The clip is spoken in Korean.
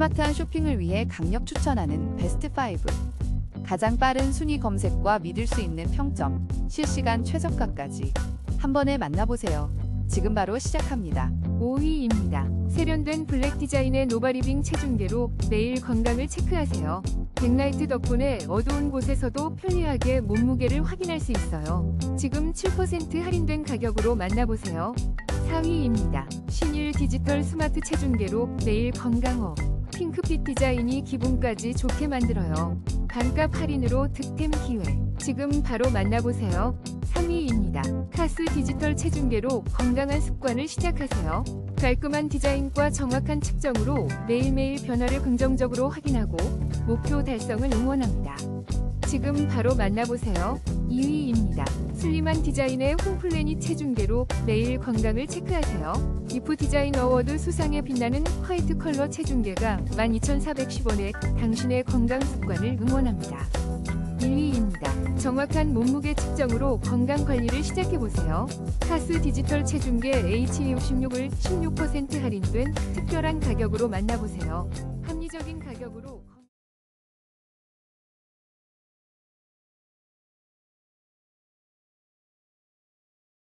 스마트한 쇼핑을 위해 강력 추천하는 베스트 5. 가장 빠른 순위 검색과 믿을 수 있는 평점, 실시간 최저가까지 한 번에 만나보세요. 지금 바로 시작합니다. 5위입니다. 세련된 블랙 디자인의 노바리빙 체중계로 매일 건강을 체크하세요. 백라이트 덕분에 어두운 곳에서도 편리하게 몸무게를 확인할 수 있어요. 지금 7% 할인된 가격으로 만나보세요. 4위입니다. 신일 디지털 스마트 체중계로 매일 건강업. 핑크빛 디자인이 기분까지 좋게 만들어요. 반값 할인으로 득템 기회. 지금 바로 만나보세요. 3위입니다. 카스 디지털 체중계로 건강한 습관을 시작하세요. 깔끔한 디자인과 정확한 측정으로 매일매일 변화를 긍정적으로 확인하고 목표 달성을 응원합니다. 지금 바로 만나보세요. 2위입니다. 슬림한 디자인의 홈플래닛 체중계로 매일 건강을 체크하세요. 이프 디자인 어워드 수상에 빛나는 화이트 컬러 체중계가 12,410원에 당신의 건강 습관을 응원합니다. 1위입니다. 정확한 몸무게 측정으로 건강 관리를 시작해보세요. 카스 디지털 체중계 H56을 16% 할인된 특별한 가격으로 만나보세요. 합리적인 가...